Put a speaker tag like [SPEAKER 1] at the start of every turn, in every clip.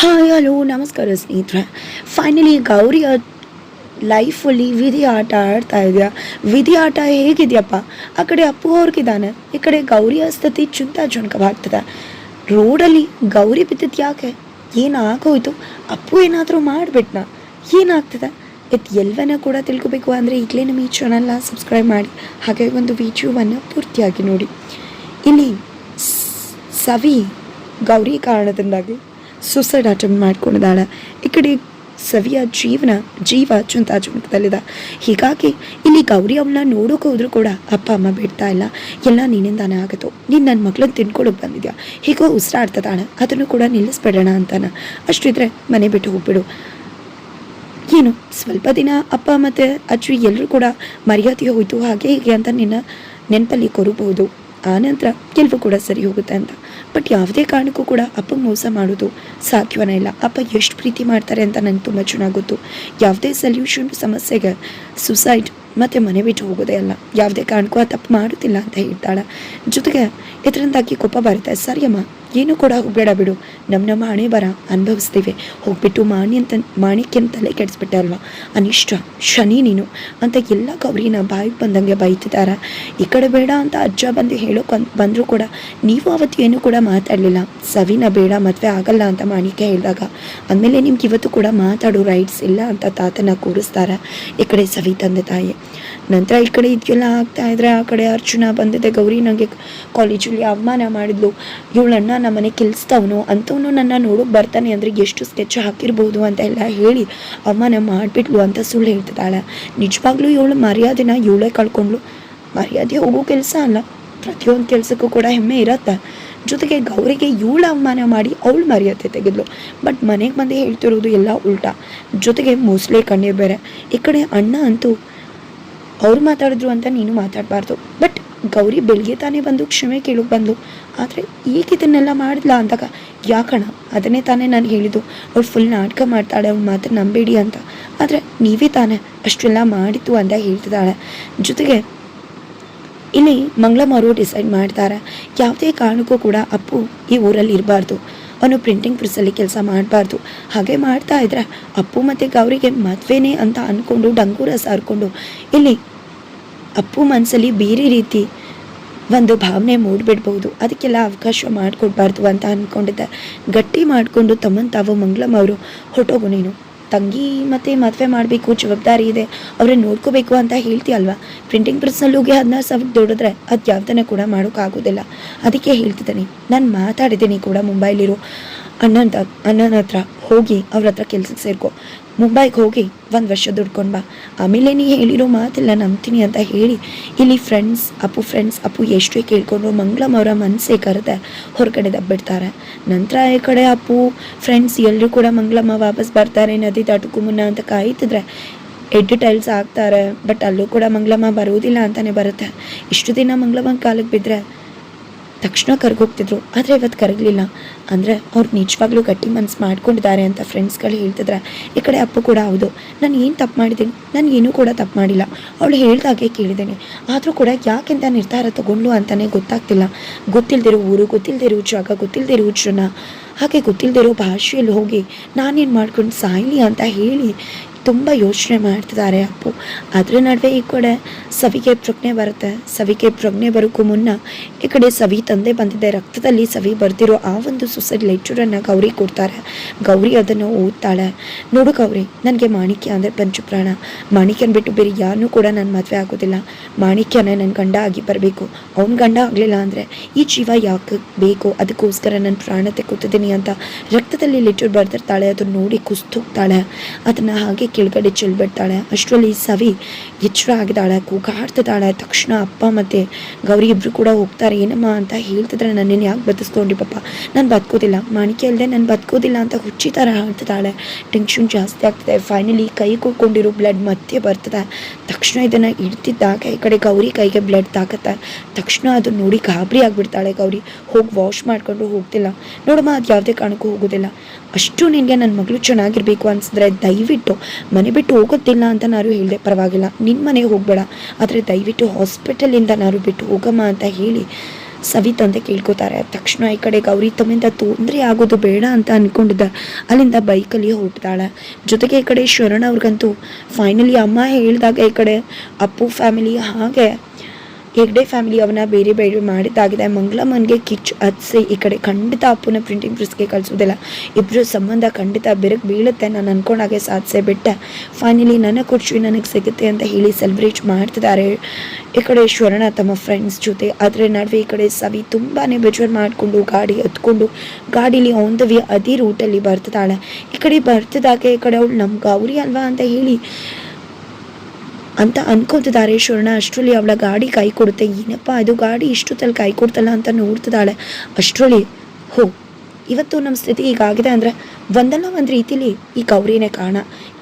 [SPEAKER 1] Hi hello ನಮಸ್ಕಾರ ಸ್ನೇಹಿತರೆ. Finally ಗೌರಿಯ ಲೈಫಲ್ಲಿ ವಿಧಿ ಆಟ ಆಡ್ತಾ ಇದೆಯಾ? ವಿಧಿ ಆಟ ಹೇಗಿದೆಯಪ್ಪ? ಆ ಕಡೆ ಅಪ್ಪು ಅವ್ರಿಗಿದ್ದಾನೆ, ಈ ಕಡೆ ಗೌರಿಯ ಸ್ಥಿತಿ ಚುಂತ ಜುಣಕವಾಗ್ತದೆ ರೋಡಲ್ಲಿ ಗೌರಿ ಬಿದ್ದಿದ್ದು ಯಾಕೆ? ಏನಾಗೋಯ್ತು? ಅಪ್ಪು ಏನಾದರೂ ಮಾಡಿಬಿಟ್ನ? ಏನಾಗ್ತದೆ? ಇದು ಎಲ್ಲವನ್ನ ಕೂಡ ತಿಳ್ಕೊಬೇಕು ಅಂದರೆ ಈಗಲೇ ನಮ್ಮ ಈ ಚಾನಲ್ನ ಸಬ್ಸ್ಕ್ರೈಬ್ ಮಾಡಿ, ಹಾಗೆ ಒಂದು ವಿಡಿಯೋವನ್ನು ಪೂರ್ತಿಯಾಗಿ ನೋಡಿ. ಇಲ್ಲಿ ಸವಿ ಗೌರಿ ಕಾರಣದಿಂದಾಗಿ ಸುಸೈಡ್ ಅಟೆಂಪ್ಟ್ ಮಾಡ್ಕೊಂಡಿದ್ದಾಳೆ. ಈ ಕಡೆ ಸವಿಯ ಜೀವನ, ಜೀವ ಚುಂತ ಚುಂಕದಲ್ಲಿದೆ ಹೀಗಾಗಿ ಇಲ್ಲಿ ಗೌರಿ ಅವನ್ನ ನೋಡೋಕೆ ಹೋದ್ರೂ ಕೂಡ ಅಪ್ಪ, ಅಮ್ಮ ಬಿಡ್ತಾ ಇಲ್ಲ. ಎಲ್ಲ ನೀನಿಂದಾನೆ ಆಗುತ್ತೋ? ನೀನು ನನ್ನ ಮಗಳನ್ನ ತಿನ್ಕೊಳಕ್ಕೆ ಬಂದಿದ್ಯಾ? ಹೀಗೋ ಉಸಿರಾಡ್ತದಾಣ ಅದನ್ನು ಕೂಡ ನಿಲ್ಲಿಸ್ಬಿಡೋಣ ಅಂತಾನೆ. ಅಷ್ಟಿದ್ರೆ ಮನೆ ಬಿಟ್ಟು ಹೋಗ್ಬಿಡು. ಏನು, ಸ್ವಲ್ಪ ದಿನ ಅಪ್ಪ ಮತ್ತು ಅಜ್ಜಿ ಎಲ್ಲರೂ ಕೂಡ ಮರ್ಯಾದೆ ಹೋಯಿತು ಹಾಗೆ ಹೀಗೆ ಅಂತ ನಿನ್ನ ನೆನಪಲ್ಲಿ ಕೊರಬಹುದು. ಆನಂತರ ಕೆಲವು ಕೂಡ ಸರಿ ಹೋಗುತ್ತೆ ಅಂತ. ಬಟ್ ಯಾವುದೇ ಕಾರಣಕ್ಕೂ ಕೂಡ ಅಪ್ಪ ಮೋಸ ಮಾಡೋದು ಸಾಧ್ಯವೇ ಇಲ್ಲ. ಅಪ್ಪ ಎಷ್ಟು ಪ್ರೀತಿ ಮಾಡ್ತಾರೆ ಅಂತ ನನಗೆ ತುಂಬ ಚೆನ್ನಾಗಿ ಗೊತ್ತು. ಯಾವುದೇ ಸೊಲ್ಯೂಷನ್ ಸಮಸ್ಯೆಗೆ ಸುಸೈಡ್ ಮತ್ತು ಮನೆ ಬಿಟ್ಟು ಹೋಗೋದೇ ಅಲ್ಲ. ಯಾವುದೇ ಕಾರಣಕ್ಕೂ ಆ ತಪ್ಪು ಮಾಡೋದಿಲ್ಲ ಅಂತ ಹೇಳ್ತಾಳೆ. ಜೊತೆಗೆ ಇದರಿಂದಾಗಿ ಕೋಪ ಬರುತ್ತೆ. ಸರಿಯಮ್ಮ ಏನು ಕೂಡ ಹೋಗಬೇಡ ಬಿಡು. ನಮ್ಮ ನಮ್ಮ ಹಣೆ ಬರ ಅನುಭವಿಸ್ತೀವಿ. ಹೋಗ್ಬಿಟ್ಟು ಮಾಣಿ ಅಂತ, ಮಾಣಿಕ್ಯನ ತಲೆ ಕೆಡಿಸ್ಬಿಟ್ಟೆ ಅಲ್ವಾ? ಅನಿಷ್ಟ, ಶನಿ ನೀನು. ಅಂತ ಎಲ್ಲ ಗೌರಿನ ಬಾಯಿಗೆ ಬಂದಂಗೆ ಬೈತಿದ್ದಾರೆ ಈ ಕಡೆ ಬೇಡ ಅಂತ ಅಜ್ಜ ಬಂದು ಹೇಳೋಕೆ ಬಂದರೂ ಕೂಡ ನೀವು ಅವತ್ತು ಏನೂ ಕೂಡ ಮಾತಾಡಲಿಲ್ಲ. ಸವಿನ ಬೇಡ, ಮದುವೆ ಆಗಲ್ಲ ಅಂತ ಮಾಣಿಕ್ಯ ಹೇಳಿದಾಗ. ಆಮೇಲೆ ನಿಮ್ಗೆ ಇವತ್ತು ಕೂಡ ಮಾತಾಡೋ ರೈಟ್ಸ್ ಇಲ್ಲ ಅಂತ ತಾತನ ಕೂರಿಸ್ತಾರೆ. ಈ ಕಡೆ ಸವಿ ತಂದೆ ತಾಯಿ. ನಂತರ ಈ ಕಡೆ ಇದಕ್ಕೆಲ್ಲ ಆಗ್ತಾ ಇದ್ರೆ ಆ ಕಡೆ ಅರ್ಜುನ ಬಂದಿದೆ, ಗೌರಿ ನನಗೆ ಕಾಲೇಜಲ್ಲಿ ಅವಮಾನ ಮಾಡಿದ್ಲು. ಇವಳಣ್ಣ ನಮ್ಮ ಮನೆ ಕೆಲ್ಸ್ತವನು ಅಂತವನು ನನ್ನ ನೋಡೋಕೆ ಬರ್ತಾನೆ ಅಂದರೆ ಎಷ್ಟು ಸ್ಕೆಚ್ ಹಾಕಿರ್ಬೋದು ಅಂತ ಎಲ್ಲ ಹೇಳಿ ಅವಮಾನ ಮಾಡಿಬಿಟ್ಲು ಅಂತ ಸುಳ್ಳು ಹೇಳ್ತಿದ್ದಾಳೆ. ನಿಜವಾಗ್ಲೂ ಇವಳು ಮರ್ಯಾದೆನ ಇವಳೇ ಕಳ್ಕೊಂಡ್ಲು ಮರ್ಯಾದೆ ಹೋಗೋ ಕೆಲಸ ಅಲ್ಲ, ಪ್ರತಿಯೊಂದು ಕೆಲಸಕ್ಕೂ ಕೂಡ ಹೆಮ್ಮೆ ಇರತ್ತೆ. ಜೊತೆಗೆ ಗೌರಿಗೆ ಇವಳು ಅವಮಾನ ಮಾಡಿ ಅವಳು ಮರ್ಯಾದೆ ತೆಗೆದ್ಲು. ಬಟ್ ಮನೆಗೆ ಬಂದು ಹೇಳ್ತಿರೋದು ಎಲ್ಲ ಉಲ್ಟಾ. ಜೊತೆಗೆ ಮೋಸ್ಲೆ ಕಣ್ಣೇ ಬೇರೆ. ಈ ಕಡೆ ಅಣ್ಣ ಅಂತೂ ಅವ್ರು ಮಾತಾಡಿದ್ರು ಅಂತ ನೀನು ಮಾತಾಡಬಾರ್ದು. ಬಟ್ ಗೌರಿ ಬೆಳಿಗ್ಗೆ ತಾನೇ ಬಂದು ಕ್ಷಮೆ ಕೇಳೋಕೆ ಬಂದು ಆದರೆ ಈಗ ಇದನ್ನೆಲ್ಲ ಮಾಡಿದ್ಲ ಅಂದಾಗ? ಯಾಕಣ ಅದನ್ನೇ ತಾನೇ ನಾನು ಹೇಳಿದ್ದು. ಅವ್ರು ಫುಲ್ ನಾಟಕ ಮಾಡ್ತಾಳೆ, ಅವ್ನು ಮಾತ್ರ ನಂಬೇಡಿ ಅಂತ. ಆದರೆ ನೀವೇ ತಾನೇ ಅಷ್ಟೆಲ್ಲ ಮಾಡಿತ್ತು ಅಂತ ಹೇಳ್ತಿದ್ದಾಳೆ. ಜೊತೆಗೆ ಇಲ್ಲಿ ಮಂಗಳಮ್ಮ ಅವರು ಡಿಸೈಡ್ ಮಾಡ್ತಾರೆ. ಯಾವುದೇ ಕಾರಣಕ್ಕೂ ಕೂಡ ಅಪ್ಪು ಈ ಊರಲ್ಲಿ ಇರಬಾರ್ದು. ಅವನು ಪ್ರಿಂಟಿಂಗ್ ಪ್ರೆಸ್ಸಲ್ಲಿ ಕೆಲಸ ಮಾಡಬಾರ್ದು. ಹಾಗೆ ಮಾಡ್ತಾ ಇದ್ರೆ ಅಪ್ಪು ಮತ್ತು ಗೌರಿಗೆ ಮದುವೆನೇ ಅಂತ ಅಂದ್ಕೊಂಡು ಡಂಗೂರ ಸಾರ್ಕೊಂಡು ಇಲ್ಲಿ ಅಪ್ಪು ಮನಸ್ಸಲ್ಲಿ ಬೇರೆ ರೀತಿ ಒಂದು ಭಾವನೆ ಮೂಡಿಬಿಡ್ಬೋದು ಅದಕ್ಕೆಲ್ಲ ಅವಕಾಶ ಮಾಡಿಕೊಡ್ಬಾರ್ದು ಅಂತ ಅಂದ್ಕೊಂಡಿದ್ದೆ ಗಟ್ಟಿ ಮಾಡಿಕೊಂಡು ತಮ್ಮನ್ನು ತಾವು ಮಂಗಳಂ ಅವರು, ಹೊಟ್ಟೋಗು ನೀನು. ತಂಗಿ ಮತ್ತು ಮದುವೆ ಮಾಡಬೇಕು, ಜವಾಬ್ದಾರಿ ಇದೆ. ಅವ್ರನ್ನ ನೋಡ್ಕೋಬೇಕು ಅಂತ ಹೇಳ್ತೀಯಲ್ವಾ? ಪ್ರಿಂಟಿಂಗ್ ಪ್ರೆಸ್ನಲ್ಲಿ ಹೋಗಿ ಹದಿನಾರು ಸಾವಿರ ದುಡಿದ್ರೆ ಅದು ಯಾವ್ದನ್ನೇ ಕೂಡ ಮಾಡೋಕ್ಕಾಗೋದಿಲ್ಲ. ಅದಕ್ಕೆ ಹೇಳ್ತಿದ್ದೀನಿ. ನಾನು ಮಾತಾಡಿದ್ದೀನಿ ಕೂಡ ಮುಂಬೈಲಿರೋ. ಅಣ್ಣನ ಅಣ್ಣನ ಹತ್ರ ಹೋಗಿ ಅವ್ರ ಹತ್ರ ಕೆಲ್ಸಕ್ಕೆ ಸೇರ್ಕೊ. ಮುಂಬೈಗೆ ಹೋಗಿ ಒಂದು ವರ್ಷ ದುಡ್ಕೊಂಡು ಬಾ. ಆಮೇಲೆ ನೀ ಹೇಳಿರೋ ಮಾತಿಲ್ಲ ನಂಬ್ತೀನಿ ಅಂತ ಹೇಳಿ ಇಲ್ಲಿ ಫ್ರೆಂಡ್ಸ್ ಅಪ್ಪು ಫ್ರೆಂಡ್ಸ್ ಅಪ್ಪು ಎಷ್ಟೇ ಕೇಳ್ಕೊಂಡು ಮಂಗಳಂ ಅವರ ಮನಸ್ಸೇ ಕರೆದ ಹೊರಗಡೆ ದಬ್ಬಿಡ್ತಾರೆ. ನಂತರ ಈ ಕಡೆ ಅಪ್ಪು ಫ್ರೆಂಡ್ಸ್ ಎಲ್ಲರೂ ಕೂಡ ಮಂಗಳಮ್ಮ ವಾಪಸ್ ಬರ್ತಾರೆ ನದಿ ದಾಟಕ್ಕೂ ಮುನ್ನ ಅಂತ ಕಾಯ್ತಿದ್ರೆ ಎಡ್ ಟೈಲ್ಸ್ ಆಗ್ತಾರೆ ಬಟ್ ಅಲ್ಲೂ ಕೂಡ ಮಂಗಳಮ್ಮ ಬರುವುದಿಲ್ಲ ಅಂತಲೇ ಬರುತ್ತೆ. ಇಷ್ಟು ದಿನ ಮಂಗಳಮ್ಮ ಕಾಲಕ್ಕೆ ಬಿದ್ದರೆ ತಕ್ಷಣ ಕರ್ಗೋಗ್ತಿದ್ರು. ಆದರೆ ಇವತ್ತು ಕರಗಲಿಲ್ಲ. ಅಂದರೆ ಅವ್ರು ನಿಜವಾಗ್ಲೂ ಗಟ್ಟಿ ಮನ್ಸು ಮಾಡ್ಕೊಂಡಿದ್ದಾರೆ ಅಂತ ಫ್ರೆಂಡ್ಸ್ಗಳು ಹೇಳ್ತಿದ್ರೆ, ಈ ಕಡೆ ಅಪ್ಪು ಕೂಡ ಹೌದು. ನಾನು ಏನು ತಪ್ಪು ಮಾಡಿದ್ದೀನಿ? ನಾನು ಏನೂ ಕೂಡ ತಪ್ಪು ಮಾಡಿಲ್ಲ. ಅವಳು ಹೇಳ್ದಾಗೆ ಕೇಳಿದ್ದೇನೆ. ಆದರೂ ಕೂಡ ಯಾಕೆಂತ ನಿರ್ಧಾರ ತಗೊಂಡು ಅಂತಲೇ ಗೊತ್ತಾಗ್ತಿಲ್ಲ. ಗೊತ್ತಿಲ್ಲದಿರೋ ಊರು ಗೊತ್ತಿಲ್ಲದಿರೋ ಜಾಗ ಗೊತ್ತಿಲ್ಲದಿರೋ ಜನ. ಹಾಗೆ ಗೊತ್ತಿಲ್ಲದಿರೋ ಭಾಷೆಯಲ್ಲಿ ಹೋಗಿ ನಾನೇನು ಮಾಡ್ಕೊಂಡು ಸಾಯ್ಲಿ ಅಂತ ಹೇಳಿ ತುಂಬ ಯೋಚನೆ ಮಾಡ್ತಿದ್ದಾರೆ ಅಪ್ಪು. ಅದರ ನಡುವೆ ಈ ಕಡೆ ಸವಿಗೆ ಪ್ರಜ್ಞೆ ಬರುತ್ತೆ. ಸವಿಗೆ ಪ್ರಜ್ಞೆ ಬರೋಕ್ಕೂ ಮುನ್ನ ಈ ಕಡೆ ಸವಿ ತಂದೆ ಬಂದಿದೆ. ರಕ್ತದಲ್ಲಿ ಸವಿ ಬರೆದಿರೋ ಆ ಒಂದು ಸುಸೈಡ್ ಲೆಚ್ಚರನ್ನು ಗೌರಿ ಕೊಡ್ತಾರೆ. ಗೌರಿ ಅದನ್ನು ಓದ್ತಾಳೆ. ನೋಡು ಗೌರಿ, ನನಗೆ ಮಾಣಿಕ್ಯ ಅಂದರೆ ಪಂಚಪ್ರಾಣ ಮಾಣಿಕ್ಯನ ಬಿಟ್ಟು ಬೇರೆ ಯಾರನ್ನೂ ಕೂಡ ನನ್ನ ಮದುವೆ ಆಗೋದಿಲ್ಲ. ಮಾಣಿಕ್ಯನೇ ನನ್ನ ಗಂಡ ಆಗಿ ಬರಬೇಕು. ಅವ್ನ ಗಂಡ ಆಗಲಿಲ್ಲ ಅಂದರೆ ಈ ಜೀವ ಯಾಕೆ ಬೇಕು? ಅದಕ್ಕೋಸ್ಕರ ನನ್ನ ಪ್ರಾಣ ಅಂತ. ರಕ್ತದಲ್ಲಿ ಲಿಟರ್ ಬರ್ದಿರ್ತಾಳೆ ಅದನ್ನ ನೋಡಿ ಕುಸ್ತೋಗ್ತಾಳೆ. ಅದನ್ನು ಹಾಗೆ ಕೆಳಗಡೆ ಚೆಲ್ಬಿಡ್ತಾಳೆ. ಅಷ್ಟರಲ್ಲಿ ಸವಿ ಎಚ್ಚರ ಆಗಿದ್ದಾಳೆ, ಕೂಗಾಡ್ತಿದ್ದಾಳೆ. ತಕ್ಷಣ ಅಪ್ಪ ಮತ್ತು ಗೌರಿ ಇಬ್ಬರು ಕೂಡ ಹೋಗ್ತಾರೆ. ಏನಮ್ಮ ಅಂತ ಹೇಳ್ತಿದ್ರೆ ನನ್ನನ್ನು ಯಾಕೆ ಬದಸ್ಕೊಂಡ್ರಿ ಪಾಪ? ನಾನು ಬದುಕೋದಿಲ್ಲ. ಮಾಣಿಕೆ ಅಲ್ಲದೆ ನಾನು ಬದುಕೋದಿಲ್ಲ ಅಂತ ಹುಚ್ಚಿ ಥರ ಹಾಡ್ತಿದ್ದಾಳೆ ಟೆನ್ಷನ್ ಜಾಸ್ತಿ ಆಗ್ತದೆ. ಫೈನಲಿ ಕೈ ಕೂಕೊಂಡಿರೋ ಬ್ಲಡ್ ಮತ್ತೆ ಬರ್ತದೆ. ತಕ್ಷಣ ಇದನ್ನು ಇಡ್ತಿದ್ದಾಗ ಈ ಕಡೆ ಗೌರಿ ಕೈಗೆ ಬ್ಲಡ್ ತಾಕತ್ತೆ. ತಕ್ಷಣ ಅದು ನೋಡಿ ಗಾಬರಿ ಆಗಿಬಿಡ್ತಾಳೆ ಗೌರಿ. ಹೋಗಿ ವಾಶ್ ಮಾಡ್ಕೊಂಡು ಹೋಗ್ತಿಲ್ಲ. ನೋಡಮ್ಮ ಅದು ಯಾವುದೇ ಕಾರಣಕ್ಕೂ ಹೋಗೋದಿಲ್ಲ ಅಷ್ಟು ನಿನಗೆ ನನ್ನ ಮಗಳು ಚೆನ್ನಾಗಿರಬೇಕು ಅನಿಸಿದ್ರೆ ದಯವಿಟ್ಟು ಮನೆ ಬಿಟ್ಟು ಹೋಗೋದಿಲ್ಲ ಅಂತ ನಾನು ಹೇಳಿದೆ, ಪರವಾಗಿಲ್ಲ. ನಿನ್ನ ಮನೆಗೆ ಹೋಗಬೇಡ. ಆದರೆ ದಯವಿಟ್ಟು ಹಾಸ್ಪಿಟಲಿಂದ ನಾನು ಬಿಟ್ಟು ಹೋಗಮ್ಮ ಅಂತ ಹೇಳಿ ಸವಿ ಅಂತ ಕೇಳ್ಕೊತಾರೆ. ತಕ್ಷಣ ಈ ಕಡೆ ಗೌರಿ ತಮ್ಮಿಂದ ತೊಂದರೆ ಆಗೋದು ಬೇಡ ಅಂತ ಅಂದ್ಕೊಂಡಿದ್ದ ಅಲ್ಲಿಂದ ಬೈಕಲ್ಲಿ ಹೊರಡ್ತಾಳೆ ಜೊತೆಗೆ ಈ ಕಡೆ ಶರಣ ಅವ್ರಿಗಂತೂ ಫೈನಲಿ ಅಮ್ಮ ಹೇಳಿದಾಗ ಈ ಕಡೆ ಅಪ್ಪು ಫ್ಯಾಮಿಲಿ ಹಾಗೆ ಹೆಗ್ಡೆ ಫ್ಯಾಮಿಲಿ ಅವನ್ನ ಬೇರೆ ಬೇರೆ ಮಾಡಿದ್ದಾಗಿದೆ. ಮಂಗಳಮ್ಮನಿಗೆ ಕಿಚ್ಚು ಹತ್ಸಿ ಈ ಕಡೆ ಖಂಡಿತ ಅಪ್ಪನ ಪ್ರಿಂಟಿಂಗ್ ಪ್ರೆಸ್ಗೆ ಕಳಿಸೋದಿಲ್ಲ. ಇಬ್ಬರು ಸಂಬಂಧ ಖಂಡಿತ ಬೆರಕು ಬೀಳುತ್ತೆ. ನಾನು ಅನ್ಕೊಂಡಾಗೆ ಸಾಧಿಸೇ ಬಿಟ್ಟೆ. ಫೈನಲಿ ನನ್ನ ಖುಷಿ ನನಗೆ ಸಿಗುತ್ತೆ ಅಂತ ಹೇಳಿ ಸೆಲೆಬ್ರೇಟ್ ಮಾಡ್ತಿದ್ದಾರೆ. ಈ ಕಡೆ ಶ್ವರಣ ತಮ್ಮ ಫ್ರೆಂಡ್ಸ್ ಜೊತೆ. ಆದರೆ ನಡುವೆ ಈ ಕಡೆ ಸವಿ ತುಂಬಾ ಬೇಜಾರು ಮಾಡಿಕೊಂಡು ಗಾಡಿ ಹತ್ಕೊಂಡು ಗಾಡೀಲಿ ಆನ್ ದ ಅದೇ ರೂಟಲ್ಲಿ ಬರ್ತಿದ್ದಾಳೆ. ಈ ಕಡೆ ಬರ್ತಿದ್ದಾಗೆ ಈ ಕಡೆ ಅವಳು ನಮ್ಗೆ ಗೌರಿ ಅಲ್ವಾ ಅಂತ ಹೇಳಿ ಅಂತ ಅನ್ಕೋತಿದ್ದಾರೆ. ಶರಣ ಅಷ್ಟರಲ್ಲಿ ಅವಳ ಗಾಡಿ ಕೈ ಕೊಡುತ್ತೆ. ಏನಪ್ಪ ಅದು ಗಾಡಿ ಇಷ್ಟೊತ್ತಲ್ಲಿ ಕೈ ಕೊಡ್ತಲ್ಲ ಅಂತ ನೋಡ್ತಿದ್ದಾಳೆ. ಅಷ್ಟರಲ್ಲಿ, ಹೋ, ಇವತ್ತು ನಮ್ಮ ಸ್ಥಿತಿ ಹೀಗಾಗಿದೆ ಅಂದರೆ ಒಂದಲ್ಲ ಒಂದು ರೀತಿಲಿ ಈ ಗೌರಿನೇ ಕಾರಣ.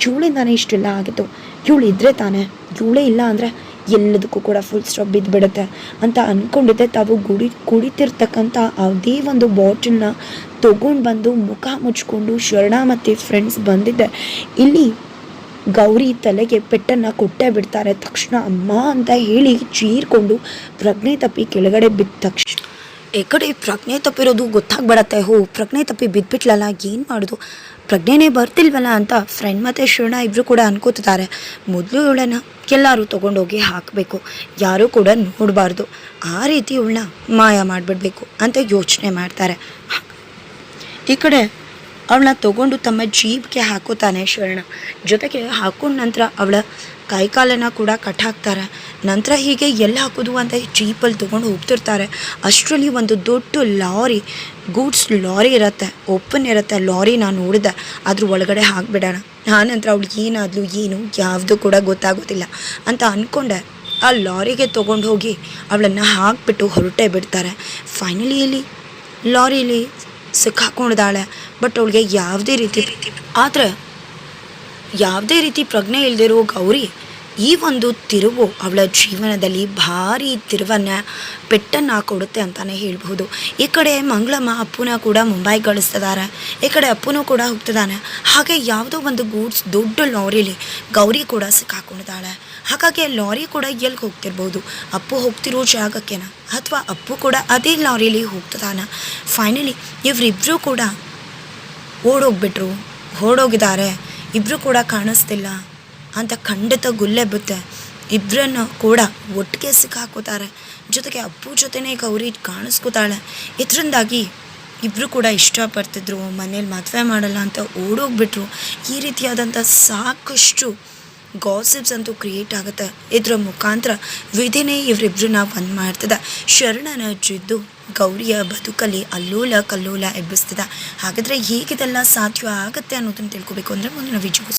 [SPEAKER 1] ಇವಳಿಂದಾನೇ ಇಷ್ಟೆಲ್ಲ ಆಗಿತ್ತು ಇವಳು ಇದ್ರೆ ತಾನೇ. ಇವಳೇ ಇಲ್ಲ ಅಂದರೆ ಎಲ್ಲದಕ್ಕೂ ಕೂಡ ಫುಲ್ ಸ್ಟಾಪ್ ಬಿದ್ದುಬಿಡುತ್ತೆ ಅಂತ ಅಂದ್ಕೊಂಡಿದ್ದೆ ತಾವು ಗುಡಿ, ಕುಡಿತಿರ್ತಕ್ಕಂಥ ಅದೇ ಒಂದು ಬಾಟಲ್ನ ತೊಗೊಂಡು ಬಂದು ಮುಖ ಮುಚ್ಕೊಂಡು ಶರಣ ಮತ್ತು ಫ್ರೆಂಡ್ಸ್ ಬಂದಿದ್ದೆ. ಇಲ್ಲಿ ಗೌರಿ ತಲೆಗೆ ಪೆಟ್ಟನ್ನು ಕೊಟ್ಟೇ ಬಿಡ್ತಾರೆ. ತಕ್ಷಣ ಅಮ್ಮ ಅಂತ ಹೇಳಿ ಚೀರ್ಕೊಂಡು ಪ್ರಜ್ಞೆ ತಪ್ಪಿ ಕೆಳಗಡೆ ಬಿದ್ದ ತಕ್ಷಣ ಈ ಕಡೆ ಪ್ರಜ್ಞೆ ತಪ್ಪಿರೋದು ಗೊತ್ತಾಗ್ಬಿಡತ್ತೆ. ಹೋ, ಪ್ರಜ್ಞೆ ತಪ್ಪಿ ಬಿದ್ದುಬಿಟ್ಲಲ್ಲ ಏನು ಮಾಡೋದು? ಪ್ರಜ್ಞೆನೇ ಬರ್ತಿಲ್ವಲ್ಲ ಅಂತ ಫ್ರೆಂಡ್ ಮತ್ತು ಶಿವಣ ಇಬ್ಬರು ಕೂಡ ಅನ್ಕೋತಿದ್ದಾರೆ. ಮೊದಲು ಇವಳನ್ನ ಎಲ್ಲರೂ ತೊಗೊಂಡೋಗಿ ಹಾಕಬೇಕು. ಯಾರೂ ಕೂಡ ನೋಡಬಾರ್ದು. ಆ ರೀತಿ ಇವಳನ್ನ ಮಾಯ ಮಾಡಿಬಿಡ್ಬೇಕು ಅಂತ ಯೋಚನೆ ಮಾಡ್ತಾರೆ. ಈ ಕಡೆ ಅವಳನ್ನ ತಗೊಂಡು ತಮ್ಮ ಜೀಬ್ಗೆ ಹಾಕೋತಾನೆ ಶರಣ. ಜೊತೆಗೆ ಹಾಕೊಂಡ ನಂತರ ಅವಳ ಕೈಕಾಲನ್ನು ಕೂಡ ಕಟ್ ಹಾಕ್ತಾರೆ. ನಂತರ ಹೀಗೆ ಎಲ್ಲಿ ಹಾಕೋದು ಅಂತ ಜೀಪಲ್ಲಿ ತೊಗೊಂಡು ಹೋಗ್ತಿರ್ತಾರೆ. ಅಷ್ಟರಲ್ಲಿ ಒಂದು ದೊಡ್ಡ ಲಾರಿ, ಗೂಡ್ಸ್ ಲಾರಿ ಇರುತ್ತೆ. ಓಪನ್ ಇರುತ್ತೆ. ಲಾರಿ ನಾನು ನೋಡಿದೆ. ಅದ್ರ ಒಳಗಡೆ ಹಾಕ್ಬಿಡೋಣ. ಆನಂತರ ಅವಳು ಏನಾದ್ಲು, ಏನು, ಯಾವುದು ಕೂಡ ಗೊತ್ತಾಗೋದಿಲ್ಲ ಅಂತ ಅಂದ್ಕೊಂಡೆ ಆ ಲಾರಿಗೆ ತೊಗೊಂಡು ಹೋಗಿ ಅವಳನ್ನು ಹಾಕ್ಬಿಟ್ಟು ಹೊರಟೇ ಬಿಡ್ತಾರೆ. ಫೈನಲಿ ಇಲ್ಲಿ ಲಾರಿಲಿ ಸಿಕ್ಕಾಕೊಂಡಿದ್ದಾಳೆ. ಬಟ್ ಅವಳಿಗೆ ಯಾವುದೇ ರೀತಿ ಆದರೆ ಯಾವುದೇ ರೀತಿ ಪ್ರಜ್ಞೆ ಇಲ್ದಿರೋ ಗೌರಿ ಈ ಒಂದು ತಿರುವು ಅವಳ ಜೀವನದಲ್ಲಿ ಭಾರಿ ತಿರುವನ್ನು ಪೆಟ್ಟನ್ನು ಕೊಡುತ್ತೆ ಅಂತಲೇ ಹೇಳ್ಬಹುದು. ಈ ಕಡೆ ಮಂಗಳಮ್ಮ ಅಪ್ಪುನ ಕೂಡ ಮುಂಬೈ ಕಳಿಸ್ತಿದ್ದಾರೆ ಈ ಕಡೆ ಅಪ್ಪನೂ ಕೂಡ ಹೋಗ್ತಿದ್ದಾನೆ ಹಾಗೆ ಯಾವುದೋ ಒಂದು ಗೂಡ್ಸ್ ದೊಡ್ಡ ಲಾರಿಲಿ ಗೌರಿ ಕೂಡ ಸಿಕ್ಕಾಕೊಂಡಿದ್ದಾಳೆ. ಹಾಗಾಗಿ ಲಾರಿ ಕೂಡ ಎಲ್ಲಿಗೆ ಹೋಗ್ತಿರ್ಬೋದು? ಅಪ್ಪು ಹೋಗ್ತಿರೋ ಜಾಗಕ್ಕೆನ? ಅಥವಾ ಅಪ್ಪು ಕೂಡ ಅದೇ ಲಾರಿಲಿ ಹೋಗ್ತಿದ್ದಾನೆ ಫೈನಲಿ ಇವರಿಬ್ಬರೂ ಕೂಡ ಓಡೋಗ್ಬಿಟ್ರು. ಓಡೋಗಿದ್ದಾರೆ. ಇಬ್ಬರು ಕೂಡ ಕಾಣಿಸ್ತಿಲ್ಲ. ಅಂತ ಖಂಡಿತ ಗುಲ್ಲೆ ಬುತ್ತೆ ಇಬ್ಬರನ್ನು ಕೂಡ ಒಟ್ಟಿಗೆ ಸಿಕ್ಕಾಕೋತಾರೆ. ಜೊತೆಗೆ ಅಪ್ಪು ಜೊತೆನೇ ಗೌರಿ ಕಾಣಿಸ್ಕೋತಾಳೆ. ಇದರಿಂದಾಗಿ ಇಬ್ಬರು ಕೂಡ ಇಷ್ಟಪಡ್ತಿದ್ರು, ಮನೇಲಿ ಮದುವೆ ಮಾಡಲ್ಲ ಅಂತ ಓಡೋಗ್ಬಿಟ್ರು. ಈ ರೀತಿಯಾದಂಥ ಸಾಕಷ್ಟು ಗಾಸಿಪ್ಸ್ ಅಂತೂ ಕ್ರಿಯೇಟ್ ಆಗುತ್ತೆ. ಇದರ ಮುಖಾಂತರ ವಿಧಿನೇ ಇವರಿಬ್ಬರನ್ನ ಒಂದು ಮಾಡ್ತದೆ. ಶರಣನ ಜಿದ್ದು ಗೌರಿಯ ಬದುಕಲ್ಲಿ ಅಲ್ಲೋಲ ಕಲ್ಲೋಲ ಎಬ್ಬಿಸ್ತದೆ. ಹಾಗಾದರೆ ಹೇಗಿದೆಲ್ಲ ಸಾಧ್ಯ ಆಗುತ್ತೆ ಅನ್ನೋದನ್ನು ತಿಳ್ಕೊಬೇಕು ಅಂದರೆ ಮುಂದಿನ ವಿಜಯ